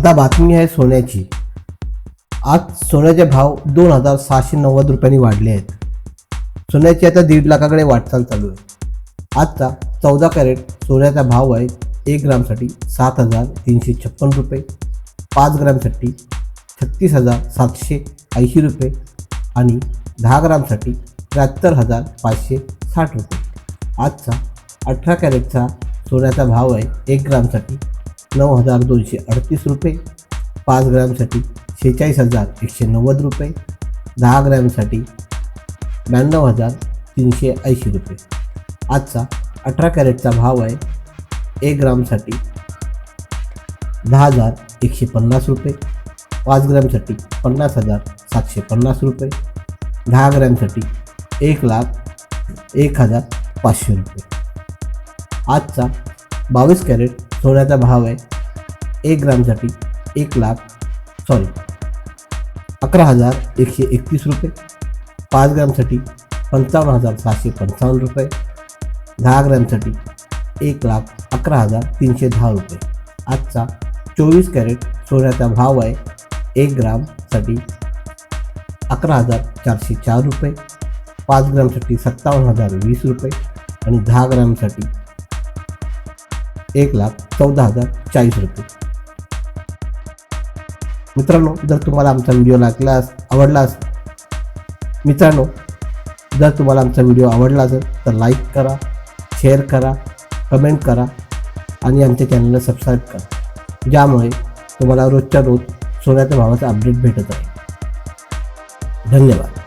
आता बातमी आहे सोन्याची. आज सोन्याचे भाव दोन हजार सहाशे नव्वद रुपयांनी वाढले आहेत. सोन्याची आता दीड लाखाकडे वाटचाल चालू आहे. आजचा चौदा कॅरेट सोन्याचा भाव आहे एक ग्रामसाठी सात हजार तीनशे छप्पन रुपये पाच ग्रामसाठी छत्तीस हजार सातशे ऐंशी रुपये आणि दहा ग्रामसाठी त्र्याहत्तर हजार पाचशे साठ रुपये. आजचा अठरा कॅरेटचा सोन्याचा भाव आहे एक ग्रामसाठी नऊ हजार दोनशे अडतीस रुपये. पाच ग्रॅमसाठी शेहेचाळीस हजार एकशे नव्वद रुपये. दहा ग्रॅमसाठी ब्याण्णव हजार तीनशे ऐंशी रुपये. आजचा अठरा कॅरेटचा भाव आहे एक ग्रामसाठी दहा हजार एकशे पन्नास रुपये. पाच ग्रॅमसाठी पन्नास हजार सातशे पन्नास रुपये. दहा ग्रॅमसाठी एक लाख एक हजार पाचशे रुपये. आजचा बावीस कॅरेट सोन्याचा भाव आहे. एक ग्रामसाठी एक लाख सॉरी अकरा हजार एकशे एकतीस रुपये. पाच ग्रामसाठी पंचावन्न हजार सहाशे पंचावन्न रुपये. दहा ग्रॅमसाठी एक लाख अकरा हजार तीनशे दहा रुपये. आजचा चोवीस कॅरेट सोन्याचा भाव आहे एक ग्रामसाठी अकरा हजार चारशे चार रुपये. पाच ग्रामसाठी सत्तावन्न हजार वीस रुपये आणि दहा ग्रामसाठी एक लाख चौदा हजार चाळीस रुपये. मित्रांनो जर तुम्हाला आमचा व्हिडिओ लागला आवडलास मित्रांनो जर तुम्हाला आमचा व्हिडिओ आवडला असेल तर लाईक करा शेअर करा कमेंट करा आणि आमच्या चॅनलला सबस्क्राईब करा. ज्यामुळे तुम्हाला रोजच्या रोज सोन्याच्या भावाचा अपडेट भेटत आहे धन्यवाद.